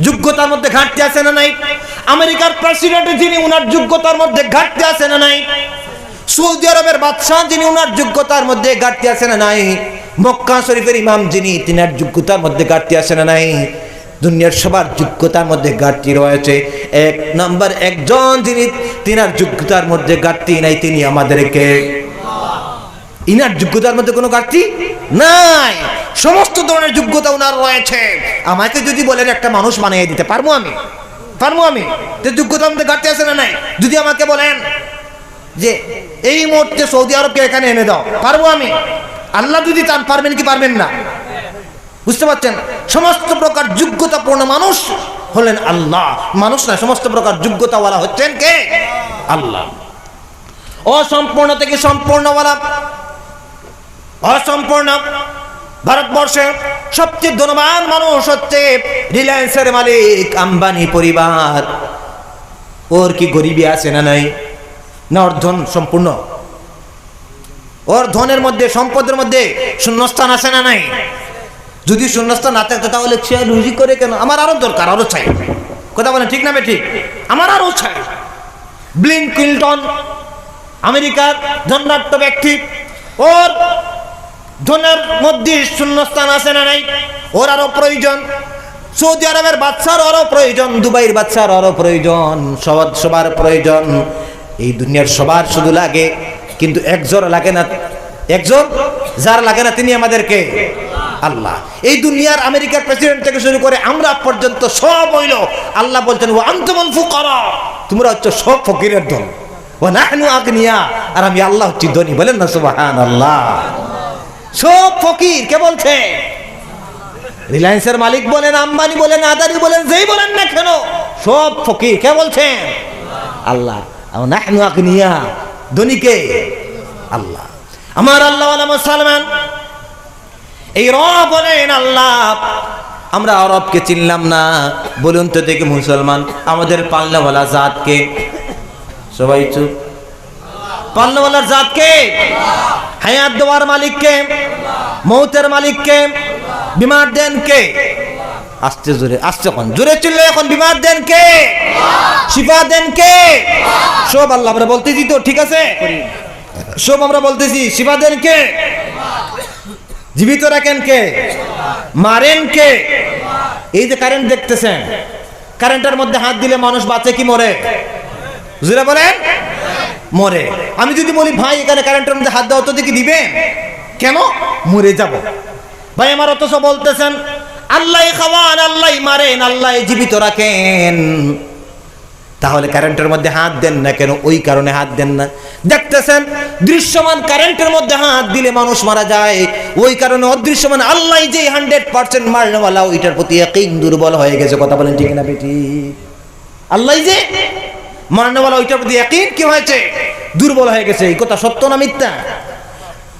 যোগ্যতার মধ্যে ঘাটতি আছে না নাই? আমেরিকার প্রেসিডেন্ট যিনি, উনার যোগ্যতার মধ্যে ঘাটতি আছে না নাই? সৌদি আরবের বাদশাহ যিনি, উনার যোগ্যতার মধ্যে ঘাটতি আছে না নাই? মক্কা শরীফের ইমাম যিনি, তিনার যোগ্যতার মধ্যে ঘাটতি আছে না নাই? দুনিয়ার সবার যোগ্যতার মধ্যে ঘাটতি রয়েছে। এক নাম্বার একজন যিনি, তিনার যোগ্যতার মধ্যে ঘাটতি নাই, তিনি আমাদেরকে ইনার যোগ্যতার মধ্যে কোনো ঘাটতি নাই। সমস্ত ধরনের যোগ্যতা ওনার রয়েছে। আমাকে যদি বলেন একটা মানুষ বানিয়ে দিতে, পারব আমি? পারব আমি? যে যোগ্যতার মধ্যে ঘাটতি আছে না নাই? যদি আমাকে বলেন যে, এই মুহূর্তে সৌদি আরবকে এখানে এনে দাও, পারব আমি? আল্লাহ যদি চান, পারবেন কি পারবেন না? বুঝতে পারছেন? সমস্ত প্রকার যোগ্যতাপূর্ণ মানুষ হলেন আল্লাহ। মানুষ না সমস্ত প্রকার যোগ্যতাওয়ালা হচ্ছেন কে? আল্লাহ। অসম্পূর্ণ থেকে সম্পূর্ণওয়ালা অসম্পূর্ণ। ভারতবর্ষে সবচেয়ে ধনবান মানুষ হচ্ছে রিলায়েন্সের মালিক, আম্বানি পরিবার। ওর কি গরিবী আছে না নাই? না, ওর ধন সম্পূর্ণ। ওর ধনের মধ্যে, সম্পদের মধ্যে শূন্যস্থান আছে না নাই? যদি শূন্যস্থান না থাকতো, তাহলে সে রুজি করে কেন? আমার আরও দরকার, আরও চাই। কথা বলেন, ঠিক না ঠিক? আমার আরও চাই। ব্লিন ক্লিন্টন, আমেরিকার ধনাঢ্য ব্যক্তি, ওর ধনের মধ্যে শূন্যস্থান আছে না নাই? ওর আরও প্রয়োজন। সৌদি আরবের বাচ্চার আরও প্রয়োজন, দুবাইয়ের বাচ্চার আরও প্রয়োজন, সবার সবার প্রয়োজন। এই দুনিয়ার সবার শুধু লাগে, কিন্তু একজোর লাগে না একজন যার লাগে না তিনি আমাদেরকে আল্লাহ। এই দুনিয়ার আমেরিকার প্রেসিডেন্ট থেকে শুরু করে আমরা পর্যন্ত সব হইল, আল্লাহ বলছেন ও আন্তমন ফুকরা তোমরা হচ্ছে সব ফকিরের দল ও নাহনু আগনিয়া আর আমি আল্লাহ হচ্ছি ধনী। বলেন না সুবাহান আল্লাহ সব ফকির, কে বলছে? রিলায়েন্সের মালিক বলেন, আম্বানি বলেন, আদানি বলেন, যেই বলেন না কেন, সব ফকির, কে বলছেন আল্লাহ। আগনিয়া, ধনীকে? আল্লাহ। আমার আল্লাহ সালমান, এই রব বলেন, আল্লাহ, আমরা আরবকে চিনলাম না। বলুন তো দেখি মুসলমান, আমাদের পাল্লাওয়ালা জাতকে। সবাই চুপ। পাল্লাওয়ালার জাতকে? হায়াত দেওয়ার মালিককে? মৌতের মালিককে? বিমার দেন কে আসতে জোরে, আসতে এখন জোরে চিল্লে এখন বিমার দেন কে শিফা দেন কে সব আল্লাহ আমরা বলতেছি তো, ঠিক আছে? সব আমরা বলতেছি, শিফা দেন কে জীবিত রাখেন কে? মারেন কে? এই যে কারেন্ট দেখতেছেন কারেন্টের মধ্যে হাত দিলে মানুষ বাঁচে কি মরে? বুঝলে বলেন? মরে। আমি যদি বলি, ভাই, এখানে কারেন্টের মধ্যে হাত দেওয়া তো দেখি দিবে? কেন? মরে যাব। ভাই, আমার অথচ বলতেছেন আল্লাহ খাওয়ান আল্লাহ মারেন আল্লাহ জীবিত রাখেন। তাহলে কারেন্টের মধ্যে হাত দেন না কেন? ওই কারণে হাত দেন না। দেখতেছেন, দৃশ্যমান কারেন্টের মধ্যে হাত দিলে মানুষ মারা যায়। ওই কারণে অদৃশ্যমান আল্লাহ যে হান্ড্রেড পার্সেন্ট মারনেওয়ালা ওইটার প্রতি একই দুর্বল হয়ে গেছে। কথা বলেন ঠিক না, বেটি? আল্লাহ যে মারনেওয়ালা ওইটার প্রতি একই? কি হয়েছে? দুর্বল হয়ে গেছে। এই কথা সত্য না মিথ্যা?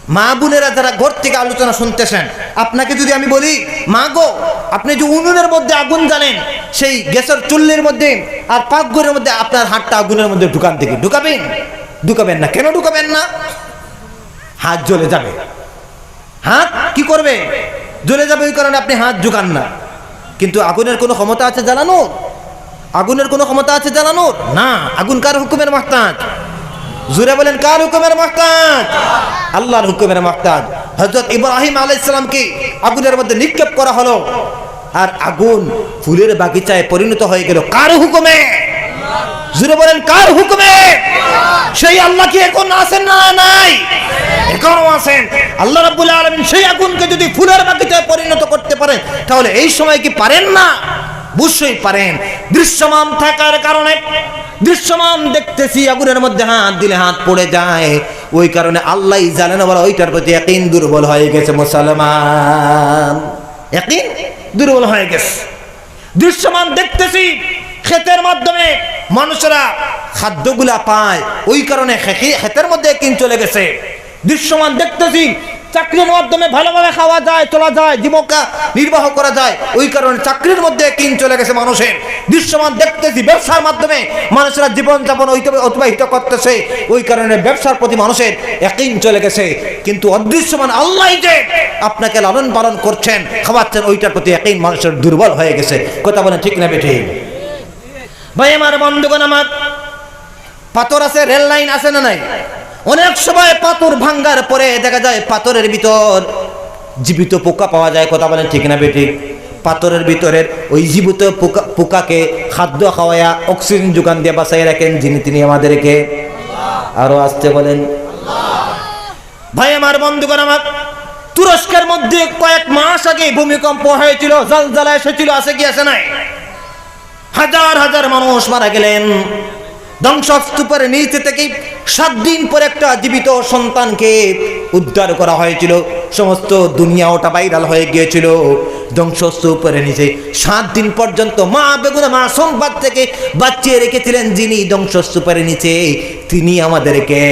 মা বোনেরা যারা ঘর থেকে আলোচনা শুনতেছেন, আপনাকে যদি আমি বলি, মা গো, আপনি যে উনুনের মধ্যে আগুন জানেন সেই গ্যাসের চুল্লির মধ্যে আর পাকঘরের মধ্যে আপনার হাতটা আগুনের মধ্যে ঢুকান থেকে ঢুকাবেন? ঢুকাবেন না। কেন ঢুকাবেন না? হাত জ্বলে যাবে। হাত কি করবে? জ্বলে যাবে ওই কারণে আপনি হাত ঢুকান না। কিন্তু আগুনের কোনো ক্ষমতা আছে জ্বালানোর? আগুনের কোনো ক্ষমতা আছে জ্বালানোর না। আগুন কার হুকুমের মাহতাজ? জুড়ে বলেন কার হুকুমের মাহতাজ? আল্লাহর হুকুমের মাহতাজ। হজরত ইব্রাহিম আলাইসালামকে আগুনের মধ্যে নিক্ষেপ করা হলো? আর আগুন ফুলের বাগিচায় পরিণত হয়ে গেল। কার হুকুমে? জুড়ে বলেন কার হুকুমে? সেই আল্লাহ কি এখন আছেন না নাই? এখনও আছেন। আল্লাহ রাব্বুল আলামিন সেই আগুনকে যদি ফুলের বাগিচায় পরিণত করতে পারেন তাহলে এই সময় কি পারেন না? অবশ্যই পারেন। দৃশ্যমান থাকার কারণে, দৃশ্যমান দেখতেছি, আগুনের মধ্যে হাত দিলে হাত পড়ে যায়। ওই কারণে আল্লাহ জানেন বলা ওইটার প্রতি একদিন দুর্বল হয়ে গেছে মুসলমান। একদিন দুর্বল হয়ে গেছে। দৃশ্যমান দেখতেছি, ক্ষেতের মাধ্যমে মানুষেরা খাদ্যগুলা পায়, ওই কারণে ক্ষেতের মধ্যে একদিন চলে গেছে। দৃশ্যমান দেখতেছি। চাকরির মাধ্যমে ভালোভাবে খাওয়া যায়, চলা যায় জীবিকা নির্বাহ করা যায়। ওই কারণে চাকরির মধ্যে কিন চলে গেছে মানুষের। দৃশ্যমান দেখতেছি, ব্যবসার মাধ্যমে মানুষেরা জীবনযাপন অতিবাহিত করতেছে। ওই কারণে ব্যবসার প্রতি মানুষের একই চলে গেছে। কিন্তু অদৃশ্যমান আল্লাহ যে আপনাকে লালন পালন করছেন, খাওয়াচ্ছেন, ওইটার প্রতি একই মানুষের দুর্বল হয়ে গেছে। কথা বলে ঠিক না বেঠি? ভাই, আমার বন্ধুগণ, আমার পাথর আছে, রেল লাইন আছে না নাই? অনেক সময় পাথর ভাঙ্গার পরে দেখা যায় পাথরের ভিতর জীবিত পোকা পাওয়া যায়, কথা বলেন ঠিক না বেটি পাথরের ভিতরের ওই জীবিত পোকা, পোকাকে খাদ্য খাওয়ায়া অক্সিজেন যোগান দিয়ে বাঁচাই রাখেন যিনি তিনি আমাদেরকে। আরও আসতে বলেন। ভাই আমার বন্ধুগণ, আমার তুরস্কের মধ্যে কয়েক মাস আগে ভূমিকম্প হয়েছিল জল জ্বালা এসেছিল, আছে কি, আছে নাই? হাজার হাজার মানুষ মারা গেলেন। ধ্বংসস্তূপের নিচে থেকে সাত দিন পর একটা জীবিত সন্তানকে উদ্ধার করা হয়েছিল। সমস্ত দুনিয়া ওটা ভাইরাল হয়ে গিয়েছিল। ধ্বংসস্তূপের নিচে সাত দিন পর্যন্ত মা বেগুনা মা সোমবার থেকে বাঁচিয়ে রেখেছিলেন যিনি ধ্বংসস্তূপের নিচে তিনি আমাদেরকে।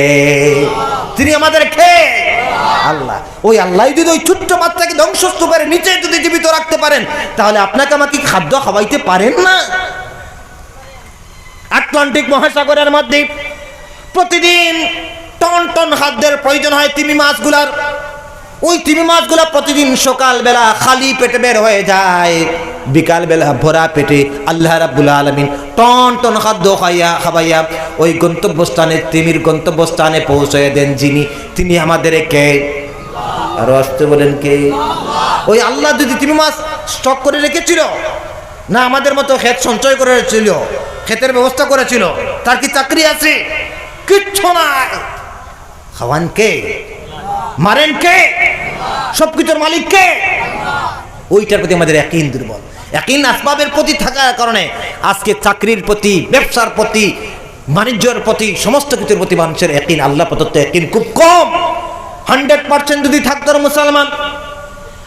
তিনি আমাদেরকে। আল্লাহ, ওই আল্লাহ যদি ওই ছোট্ট বাচ্চাকে ধ্বংসস্তূপের নিচে যদি জীবিত রাখতে পারেন, তাহলে আপনাকে আমাকে খাদ্য খাওয়াইতে পারেন না? আটলান্টিক মহাসাগরের মধ্যে প্রতিদিন টন টন খাদ্যের প্রয়োজন হয় তিমি মাছগুলার। ওই তিমি মাছগুলা প্রতিদিন সকালবেলা খালি পেটে বের হয়ে যায়। বিকালবেলা ভরা পেটে আল্লাহ রাব্বুল আলমিন টন টন খাদ্য খাইয়া খাবাইয়া ওই গন্তব্যস্থানে, তিমির গন্তব্যস্থানে পৌঁছে দেন যিনি, তিনি আমাদেরকে আরও আসতে বলেন কে? ওই আল্লাহ যদি তিমি মাছ স্টক করে রেখেছিল, না আমাদের মতো ক্ষেত সঞ্চয় করে ছিল ক্ষেতের ব্যবস্থা করেছিল, তার কি চাকরি আছে? কিচ্ছু নাই। খাওয়ান কে? মারেন কে? সবকিছুর মালিক কে? ওইটার প্রতি আমাদের একই দুর্বল। একই আসবাবের প্রতি থাকার কারণে আজকে চাকরির প্রতি, ব্যবসার প্রতি, বাণিজ্যের প্রতি, সমস্ত কিছুর প্রতি মানুষের একই, আল্লাহ প্রদত্ত একই, খুব কম। হান্ড্রেড পার্সেন্ট যদি থাকতো মুসলমান,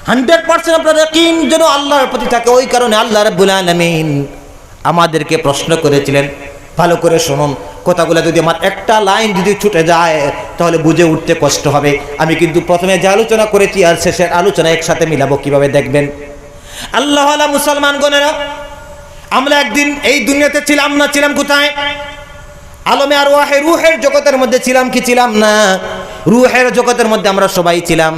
হান্ড্রেড পার্সেন্ট আপনার একই যেন আল্লাহর প্রতি থাকে, ওই কারণে আল্লাহ রাব্বুল আলামিন আমাদেরকে প্রশ্ন করেছিলেন ভালো করে শুনুন। কথাগুলো যদি আমার একটা লাইন যদি ছুটে যায়, তাহলে বুঝে উঠতে কষ্ট হবে। আমি কিন্তু প্রথমে যে আলোচনা করেছি আর শেষের আলোচনা একসাথে মিলাবো কীভাবে দেখবেন? আল্লাহ মুসলমান গণেরা আমরা একদিন এই দুনিয়াতে ছিলাম না, ছিলাম কোথায়? আলমে আর ওয়াহে রুহের জগতের মধ্যে ছিলাম কি ছিলাম না? রুহের জগতের মধ্যে আমরা সবাই ছিলাম।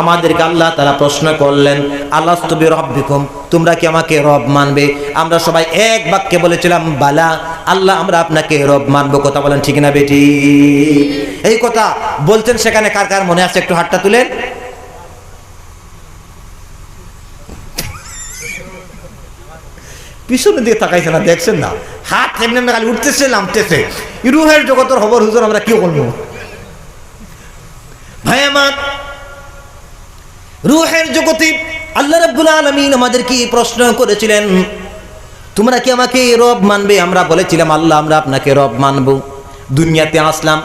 আমাদেরকে আল্লাহ তারা প্রশ্ন করলেন আল্লাহ তবি রব্বিকুম তোমরা কি আমাকে রব মানবে? আমরা সবাই এক বাক্যে বলেছিলাম, বালা, আল্লাহ আমরা আপনাকে রব মানবো। কথা বলেন ঠিক না বেটি? এই কথা বলছেন সেখানে কার কার মনে আছে? একটু হাতটা তুলেন। পিছনের দিকে তাকাইছে না, দেখছেন না? হাত এমনি এমনি খালি উঠতেছে, নামতেছে। রুহের জগতের খবর হুজুর আমরা কি করব ভাই আমার রুহের জগতে আল্লাহ রাব্বুল আলামিন আমাদেরকে প্রশ্ন করেছিলেন, তোমরা কি আমাকে রব মানবে? আমরা বলেছিলাম, আল্লাহ, আমরা আপনাকে রব মানব। দুনিয়াতে আসলাম,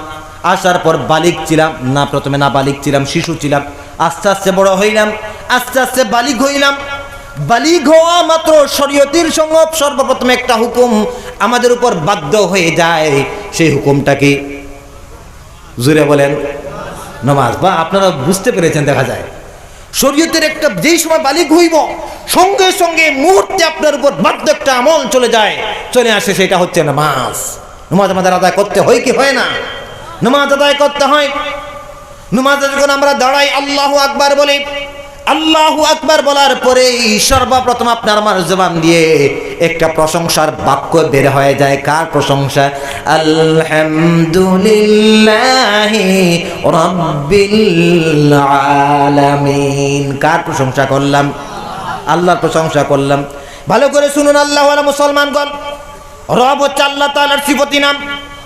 আসার পর বালিক ছিলাম, না প্রথমে না বালিক ছিলাম, শিশু ছিলাম, আস্তে আস্তে বড় হইলাম, আস্তে আস্তে বালিক হইলাম। বালিক হওয়া মাত্র শরীয়তির সঙ্গে সর্বপ্রথম একটা হুকুম আমাদের উপর বাধ্য হয়ে যায়, সেই হুকুমটা কি? জুড়ে বলেন, নমাজ। বা আপনারা বুঝতে পেরেছেন, দেখা যায়। শরীয়তের একটা যেই সময় বালিক হইব, সঙ্গে সঙ্গে মুহূর্তে আপনার উপর বাধ্য একটা আমল চলে যায়। চলে আসে সেটা হচ্ছে নামাজ। নামাজ আমাদের আদায় করতে হয় কি হয় না? নামাজ আদায় করতে হয়। নমাজ যখন আমরা দাঁড়াই, আল্লাহ আকবার বলি, আল্লাহ আকবার বলার পরেই সর্বপ্রথম আপনার আমার জবান দিয়ে একটা প্রশংসার বাক্য বের হয়ে যায়। কার প্রশংসা? আলহামদুলিল্লাহ রব্বিল আলামিন। কার প্রশংসা করলাম? আল্লাহর প্রশংসা করলাম। ভালো করে শুনুন আল্লাহ মুসলমানগণ। রব হচ্ছে আল্লাহ তাআলার সিফতি নাম।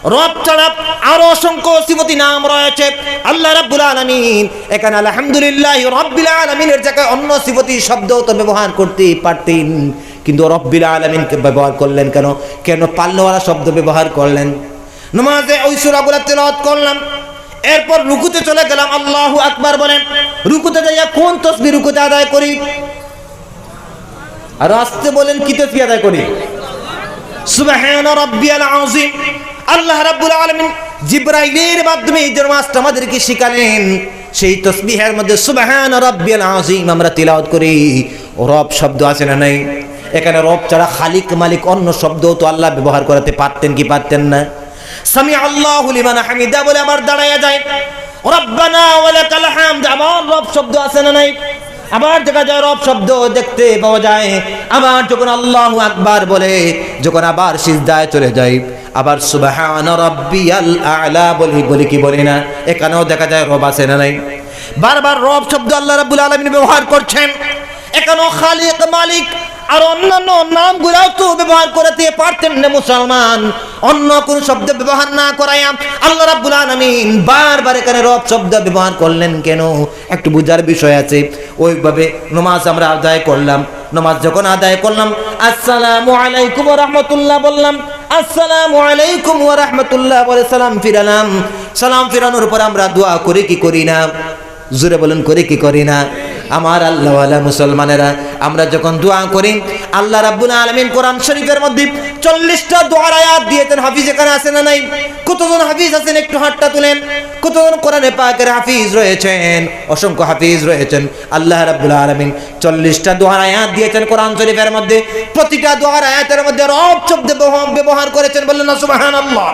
রব ছাড়া আরও অসংখ্য সিফতি নাম রয়েছে। আল্লাহ রাব্বুল আলামিন এখানে আলহামদুলিল্লাহ রব্বিল আলামিনের জায়গায় অন্য সিফতি শব্দও তো ব্যবহার করতে পারতেন। কিন্তু রব্বিল আলামিনকে ব্যবহার করলেন কেন? কেন পাল্লওয়ালা শব্দ ব্যবহার করলেন? নমাজে ওই সূরাগুলো তেলাওয়াত করলাম। এরপর রুকুতে চলে গেলাম। আল্লাহু আকবার বলেন রুকুতে যাইয়া কোন তসবি রুকুতে আদায় করি? আর আসতে বলেন, কি তসবিহ আদায় করি? সুবহান রাব্বিয়াল আযীম। আল্লাহ রাব্বুল আলামিন জিব্রাইলের মাধ্যমে এই নামাজটা আমাদেরকে শিখালেন, সেই তসবিহের মধ্যে সুবহান রাব্বিয়াল আযীম আমরা তিলাওয়াত করি। রব শব্দ আছে না নাই? এখানে রব ছাড়া খালিক মালিক অন্য শব্দ তো আল্লাহ ব্যবহার করাতে পারতেন কি পারতেন না? সামি আল্লাহু লিমান হামিদা বলে আমার দাঁড়ায়া যায়। রব্বানা ওয়ালাকাল হামদ। আমার রব শব্দ আছে না নাই? আবার দেখা যায় রব শব্দ দেখতে পাওয়া যায়। আবার যখন আল্লাহু আকবার বলে, যখন আবার সিজদায় চলে যায়। আবার সুবহান রাব্বিয়াল আ'লা বলি বলি কি বলি না? এখানেও দেখা যায় রব আছে না নাই? বারবার রব শব্দ আল্লাহ রাব্বুল আলামিন ব্যবহার করছেন। এখানেও খালিক মালিক আর অন্যান্য নাম গুলাও তো ব্যবহার করতে পারতেন না মুসলমান। অন্য কোন শব্দ ব্যবহার না করাইয়া আল্লাহ রাব্বুল আলামিন বারবার এখানে রব শব্দ ব্যবহার করলেন কেন? একটু বুঝার বিষয় আছে। ওইভাবে নমাজ আমরা আদায় করলাম। নমাজ যখন আদায় করলাম, আসসালামু আলাইকুম রাহমাতুল্লাহ বললাম, আসসালামু আলাইকুম ওয়া রাহমাতুল্লাহ বলে সালাম ফিরালাম। সালাম ফিরানোর পর আমরা দোয়া করি কি করি না? জুড়ে বলেন, করি কি করি না? আমার আল্লাহওয়ালা মুসলমানেরা, আমরা যখন দোয়া করি, আল্লাহ রাব্বুল আলমিন কোরআন শরীফের মধ্যে চল্লিশটা দোয়ার আয়াত দিয়েছেন, হাফিজ এখানে আছে না নাই? কতজন হাফিজ আছেন একটু হাতটা তুলেন। কতজন কোরআনে পাকের হাফিজ রয়েছেন? অসংখ্য হাফিজ রয়েছেন। আল্লাহ রাব্বুল আলমিন চল্লিশটা দোয়ার আয়াত দিয়েছেন কোরআন শরীফের মধ্যে। প্রতিটা দোয়ার আয়াতের মধ্যে রব শব্দ ব্যবহার- করেছেন বললেন না, সুবহানাল্লাহ।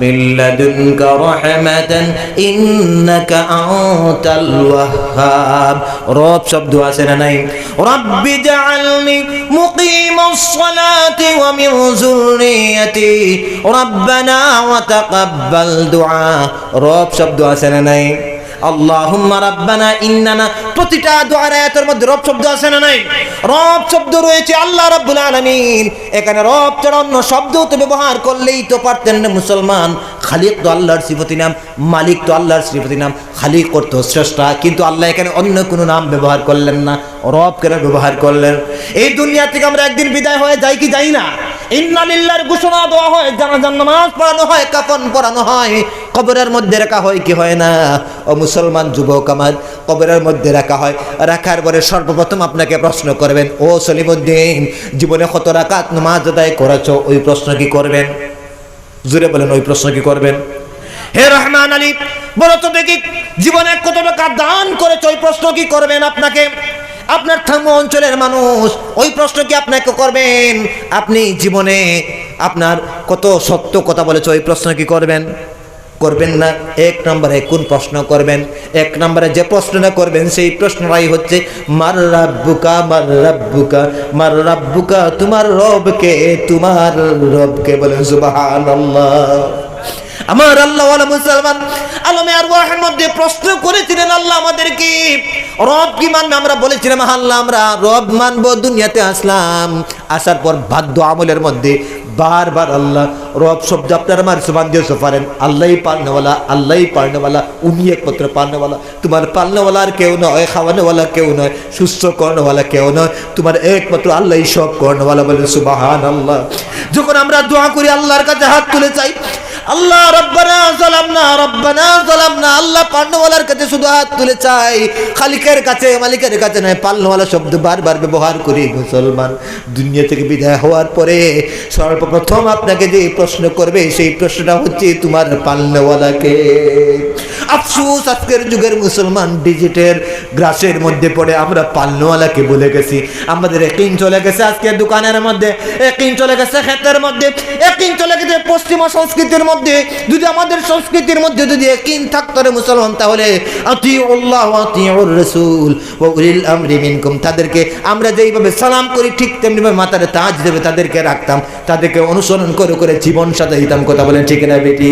من لدنك رحمة إنك أنت الوهاب رب شبد واسنا نايم رب اجعلني مقيم الصلاة ومن ذريتي ربنا وتقبل دعاء رب شبد واسنا نايم আল্লাহুম্মা রাব্বানা ইন্নানা, প্রতিটা দোয়ার আয়াতের মধ্যে রব শব্দ আছে না নাই? রব শব্দ রয়েছে, আল্লাহ রাব্বুল আলামিন। এখানে রব ছাড়া অন্য শব্দ তো ব্যবহার করলেই তো পারতেন না মুসলমান। খালিক তো আল্লাহর শ্রীপতি নাম, মালিক তো আল্লাহর শ্রীপতি নাম খালিক করতো স্রষ্টা, কিন্তু আল্লাহ এখানে অন্য কোনো নাম ব্যবহার করলেন না। রব কেন ব্যবহার করলেন? এই দুনিয়া থেকে আমরা একদিন বিদায় হয়ে যাই কি যাই না? ইন্নালিল্লাহর ঘোষণা দেওয়া হয় জানাজান নামাজ পড়ানো হয়, কাফন পড়ানো হয়। কবরের মধ্যে রাখা হয় কি হয় না? ও মুসলমান যুবক আমার, কবরের মধ্যে রাখা হয়। রাখার পরে সর্বপ্রথম আপনাকে প্রশ্ন করবেন, ও সলিমুদ্দিন, জীবনে কত রাকাত নামাজ আদায় করেছ? ওই প্রশ্ন কি করবেন? জুড়ে বলেন, ওই প্রশ্ন কি করবেন? হে রহমান আলী, বলো তো দেখি, জীবনে কত টাকা দান করেছ? ওই প্রশ্ন কি করবেন আপনাকে? আপনার থাম্য অঞ্চলের মানুষ, ওই প্রশ্ন কি আপনাকে করবেন? আপনি জীবনে আপনার কত সত্য কথা বলেছে? ওই প্রশ্ন কি করবেন? করবেন না। এক নম্বরে কোন প্রশ্ন করবেন? এক নম্বরে যে প্রশ্নটা করবেন, সেই প্রশ্নটাই হচ্ছে, মার রাব্বুকা মার রাব্বুকা মার রাব্বুকা, তোমার রবকে তোমার রবকে। বলেন, সুবহানাল্লাহ। আমার আল্লাহ মুসলমান, আলমে আর ওয়াহের মধ্যে প্রশ্ন করেছিলেন আল্লাহ আমাদেরকে, রব কি মানবে? আমরা বলেছিলাম, আল্লাহ, আমরা রব মানবো, দুনিয়াতে আসলাম। আসার পর বাধ্য আমলের মধ্যে বারবার আল্লাহ রব শব্দ আপনার আমার সুবান দিয়ে পারেন। আল্লাহই পালনেওয়ালা আল্লাহই পালনেওয়ালা, উনি একমাত্র পালনেওয়ালা। তোমার পালনেওয়ালা আর কেউ নয়, খাওয়ানোওয়ালা কেউ নয়, সুস্থ কর্ণওয়ালা কেউ নয়, তোমার একমাত্র আল্লাহ সব কর্ণওয়ালা বলে সুবাহান আল্লাহ যখন আমরা দোয়া করি, আল্লাহর কাছে হাত তুলে চাই আল্লাহ রব্বানা জালামনা রব্বানা জালামনা। আল্লাহ পান্নওয়ালার কাছে শুধু হাত তুলে চাই। খালিকের কাছে, মালিকের কাছে নয় পাল্নওয়ালা শব্দ বারবার ব্যবহার করি, মুসলমান। দুনিয়া থেকে বিদায় হওয়ার পরে সর্বপ্রথম আপনাকে যে প্রশ্ন করবে, সেই প্রশ্নটা হচ্ছে, তোমার পাল্নওয়ালাকে আফসুস, আজকের যুগের মুসলমান ডিজিটের গ্রাসের মধ্যে পড়ে আমরা পাল্নওয়ালাকে বলে গেছি। আমাদের একিন চলে গেছে আজকে দোকানের মধ্যে একিন চলে গেছে ক্ষেতের মধ্যে একিন চলে গেছে পশ্চিমা সংস্কৃতির মধ্যে। যদি আমাদের সংস্কৃতির মধ্যে যদি একিন থাকতো রে মুসলমান, তাহলে তাদেরকে আমরা যেইভাবে সালাম করি, ঠিক তেমনিভাবে মাথারে তাজ দেবে তাদেরকে রাখতাম। তাদেরকে অনুসরণ করে করে জীবন সাজাইতাম। কথা বলেন ঠিক না বেটি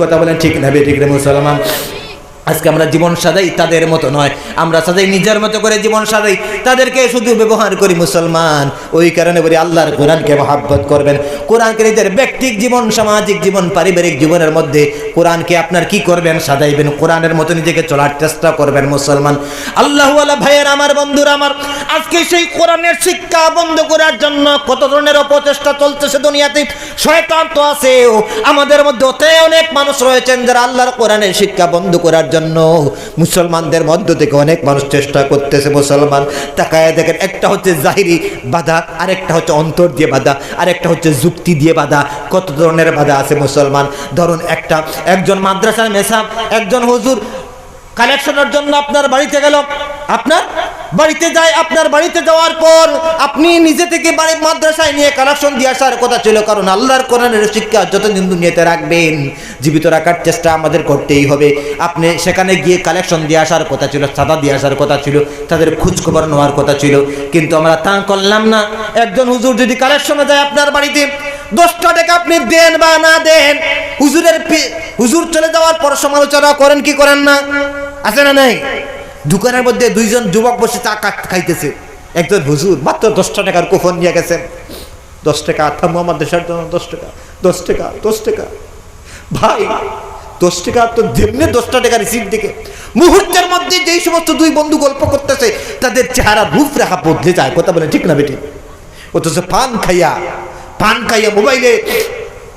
কথা বলেন ঠিক না বেটি রে মুসলমান আজকে আমরা জীবন সাজাই তাদের মতো নয়। আমরা সাজাই নিজের মতো করে জীবন সাজাই। তাদেরকে শুধু ব্যবহার করি মুসলমান। ওই কারণে বলি আল্লাহর কোরআনকে মহাব্বত করবেন। কোরআনকে নিজের ব্যক্তিক জীবন, সামাজিক জীবন, পারিবারিক জীবনের মধ্যে কোরআনকে আপনার কি করবেন? সাজাইবেন। কোরআনের মতো নিজেকে চলার চেষ্টা করবেন মুসলমান। আল্লাহ ভাইয়ের আমার, বন্ধুরা আমার, আজকে সেই কোরআনের শিক্ষা বন্ধ করার জন্য কত ধরনের অপচেষ্টা চলতেছে দুনিয়াতে? শয়তান তো আছে আমাদের মধ্যে অনেক মানুষ রয়েছেন যারা আল্লাহর কোরআনের শিক্ষা বন্ধ করার জন্য মুসলমানদের মধ্য থেকে অনেক মানুষ চেষ্টা করতেছে মুসলমান। তাকায় দেখেন, একটা হচ্ছে জাহিরি বাধা, আরেকটা হচ্ছে অন্তর দিয়ে বাধা, আরেকটা হচ্ছে যুক্তি দিয়ে বাধা। কত ধরনের বাধা আছে মুসলমান? ধরুন একটা, একজন মাদ্রাসার মেসাব, একজন হুজুর কালেকশনের জন্য আপনার বাড়িতে গেল আপনার বাড়িতে যায়, আপনার বাড়িতে যাওয়ার পর আপনি নিজে থেকে বাড়ি মাদ্রাসায় নিয়ে কালেকশন দিয়ে আসার কথা ছিল, কারণ আল্লাহর কোরআনের শিক্ষা যতদিন দুনিয়াতে রাখবেন, জীবিত রাখার চেষ্টা আমাদের করতেই হবে। আপনি সেখানে গিয়ে কালেকশন দিয়ে আসার কথা ছিল চাঁদা দিয়ে আসার কথা ছিল, তাদের খোঁজখবর নেওয়ার কথা ছিল। কিন্তু আমরা তা করলাম না। একজন হুজুর যদি কালেকশনে যায় আপনার বাড়িতে, দশটা টাকা আপনি দেন বা না দেন, হুজুরের হুজুর চলে যাওয়ার পর সমালোচনা করেন, কি করেন না? আছে না নাই? দোকানের মধ্যে দুইজন যুবক বসে চা খাইতেছে। একজন হুজুর, মাত্র দশটা টাকার কুপন নিয়ে গেছেন। দশ টাকা আত্মা মোহাম্মদ দেশের জন্য দশ টাকা দশ টাকা দশ টাকা। ভাই, দশ টাকা তো যেমনি দশটা টাকা রিসিভ দিকে মুহূর্তের মধ্যে যেই সমস্ত দুই বন্ধু গল্প করতেছে, তাদের চেহারা রূপরেখা বদলে যায়। কথা বলে ঠিক না বেটি? অথচ পান খাইয়া পান খাইয়া মোবাইলে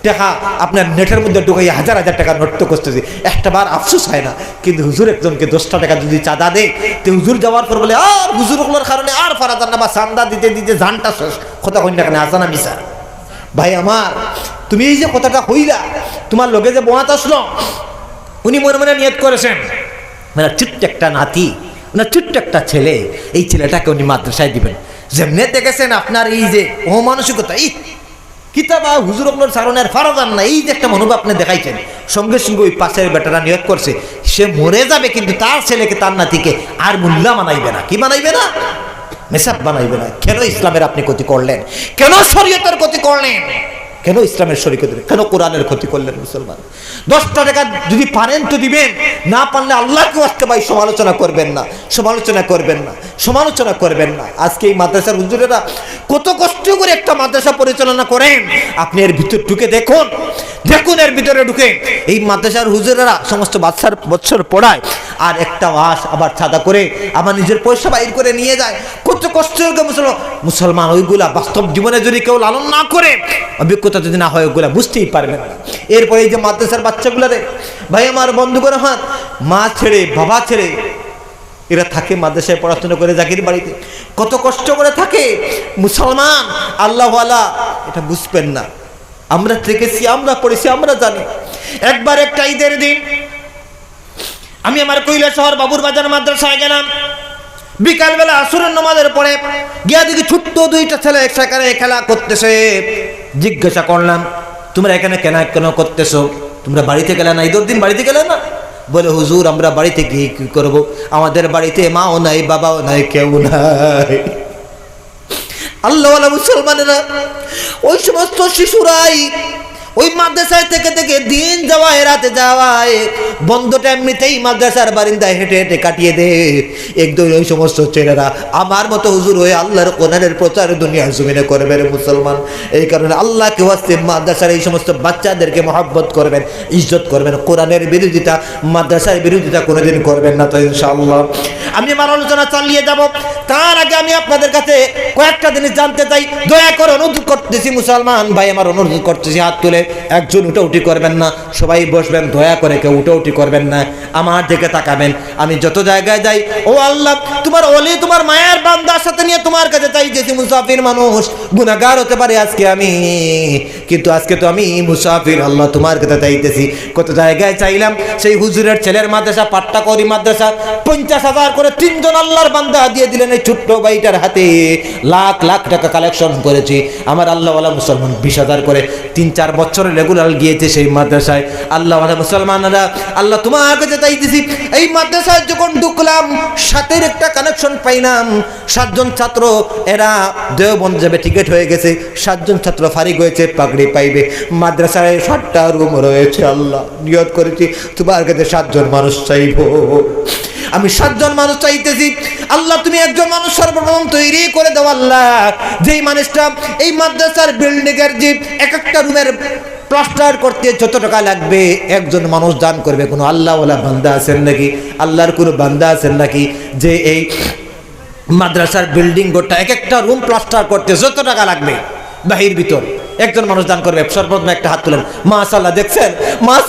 টাকা আপনার নেটের মধ্যে ঢুকাইয়া হাজার হাজার টাকা নষ্ট করতেছে। একটা বার আফসোস হয় না, কিন্তু হুজুর একজনকে দশটা টাকা যদি চাঁদা দেয়, তো হুজুর যাওয়ার পর বলে, আর হুজুর ওগুলোর কারণে আর ফারা জান না বা চান্দা দিতে দিতে জানটা শেষ। কথা না কেন আসানা মিশা ভাই আমার, তুমি এই যে কথাটা হইলা তোমার লোকে যে বোয়াত আসলো, উনি মনে মনে নিয়ত করেছেন মানে ছোট্ট একটা নাতি, ওনার ছোট্ট একটা ছেলে, এই ছেলেটাকে উনি মাদ্রাসায় দিবেন। যেমনি দেখেছেন আপনার এই যে ও মানসিকতা এই কিতাবা হুজুর আপনার সারণের ফারদান না, এই যে একটা মনোভাব আপনি দেখাইছেন। সঙ্গে সঙ্গে ওই পাশের বেটারা নিয়োগ করছে। সে মরে যাবে, কিন্তু তার ছেলেকে, তার নাতিকে আর মুল্লা মানাইবে না। কি মানাইবে না? মেসাব বানাইবে না। কেন ইসলামের আপনি ক্ষতি করলেন? কেন শরীয়তের ক্ষতি করলেন? কেন ইসলামের শরীয়ত কেন কোরআনের ক্ষতি করলেন মুসলমান? দশটা টাকা যদি পারেন তো দিবেন, না পারলে আল্লাহকে আসতে ভাই, সমালোচনা করবেন না, সমালোচনা করবেন না, সমালোচনা করবেন না। আজকে এই মাদ্রাসার হুজুরেরা কত কষ্ট করে একটা মাদ্রাসা পরিচালনা করেন। আপনি এর ভিতর ঢুকে দেখুন দেখুন এর ভিতরে ঢুকে। এই মাদ্রাসার হুজুরেরা সমস্ত বাচ্চার বছর পড়ায়, আর একটা মাস আবার ছাদা করে আমার নিজের পয়সা বাইর করে নিয়ে যায়। কত কষ্ট মুসলমান মুসলমান ওইগুলা বাস্তব জীবনে যদি কেউ লালন না করে, অভিজ্ঞতা যদি না হয়, ওগুলা বুঝতেই পারবেন না। এরপরে এই যে মাদ্রাসার বাচ্চাগুলারে ভাই আমার বন্ধু করে হাত, মা ছেড়ে, বাবা ছেড়ে, এরা থাকে মাদ্রাসায় পড়াশোনা করে জাকির বাড়িতে। কত কষ্ট করে থাকে। মুসলমান, আল্লাহওয়ালা, এটা বুঝবেন না। আমরা থেকেছি আমরা পড়েছি, আমরা জানি। একবার একটা ঈদের দিন, আমি আমার কৈলা শহর বাবুর বাজার মাদ্রাসায় গেলাম। বিকালবেলা আসুরের নমাজের পরে গিয়া দেখি ছোট্ট দুইটা ছেলে সেখানে খেলা করতেছে। জিজ্ঞাসা করলাম, তোমরা এখানে কেনা, কেন করতেছো? তোমরা বাড়িতে গেলে না? ঈদের দিন বাড়িতে গেলে না? বলে, হুজুর, আমরা বাড়িতে গিয়ে কি করব? আমাদের বাড়িতে মাও নাই, বাবাও নাই, কেউ নাই। আল্লাহ মুসলমানেরা, ওই সমস্ত শিশুরাই ওই মাদ্রাসায় থেকে থেকে দিন যাওয়ায়, রাতে যাওয়ায়, বন্ধটা এমনিতেই মাদ্রাসার বারিন্দায় হেঁটে হেঁটে কাটিয়ে দে। একদম ওই সমস্ত ছেলেরা, আমার মতো হুজুর হয়ে আল্লাহর কোরআনের প্রচার দুনিয়ার জমিনে করবে রে মুসলমান। এই কারণে আল্লাহকে ওয়াস্তে মাদ্রাসার এই সমস্ত বাচ্চাদেরকে মহাব্বত করবেন, ইজ্জত করবেন, কোরআনের বিরোধিতা, মাদ্রাসার বিরোধিতা কোনোদিন করবেন না তো ইনশাআল্লাহ। আমি আমার আলোচনা চালিয়ে যাব। তার আগে আমি আপনাদের কাছে কয়েকটা জিনিস জানতে চাই। দয়া করে অনুরোধ করতেছি মুসলমান ভাই, আমার অনুরোধ করতেছি হাত তুলে। একজন উঠে উঠি করবেন না, সবাই বসবেন, দয়া করে কেউ উঠে উঠি করবেন না। আমার দিকে তাকাবেন, আমি যত জায়গায় যাই, ও আল্লাহ, তোমার অলি, তোমার মায়ের বান্দার সাথে নিয়ে তোমার কাছে চাই যে মুসাফির মানুষ গুনাগার হতে পারে আজকে আমি। কিন্তু আজকে তো আমি মুসাফির, আল্লাহ তোমার কাছে চাইতেছি। কত জায়গায় চাইলাম, সেই হুজুরের ছেলের মাদ্রাসা পাট্টা করি মাদ্রাসা, পঞ্চাশ হাজার করে তিনজন আল্লাহর বান্দা দিয়ে দিলেন এই ছোট্ট বাইটার হাতে। লাখ লাখ টাকা কালেকশন করেছি। আমার আল্লাহওয়ালা মুসলমান বিশ হাজার করে তিন, চার বছরে রেগুলার গিয়েছে সেই মাদ্রাসায়। আল্লাহওয়ালা মুসলমানরা, আল্লাহ তোমার কাছে চাইতেছি, এই মাদ্রাসায় যখন ঢুকলাম সাথের একটা কানেকশন পাইলাম। সাতজন ছাত্র, এরা দেওবন্দ যাবে টিকিট হয়ে গেছে। সাতজন ছাত্র ফারিক হয়েছে, পাগড়ি পাগড়ি পাইবে। মাদ্রাসায় ষাটটা রুম রয়েছে, আল্লাহ নিয়ত করেছি, তোমার কাছে সাতজন মানুষ চাইব। আমি সাতজন মানুষ চাইতেছি। আল্লাহ, তুমি একজন মানুষ সর্বপ্রথম তৈরি করে দাও, আল্লাহ। যেই মানুষটা এই মাদ্রাসার বিল্ডিং এর যে এক একটা রুমের প্লাস্টার করতে যত টাকা লাগবে, একজন মানুষ দান করবে। কোনো আল্লাহওয়ালা বান্দা আছেন নাকি? আল্লাহর কোনো বান্দা আছেন নাকি? যে এই মাদ্রাসার বিল্ডিং গোটা এক একটা রুম প্লাস্টার করতে যত টাকা লাগবে। বাহির ভিতর। একজন মানুষ দান করবে সর্বপ্রথমে একটা হাত তুলেন। মা দেখছেন? মাস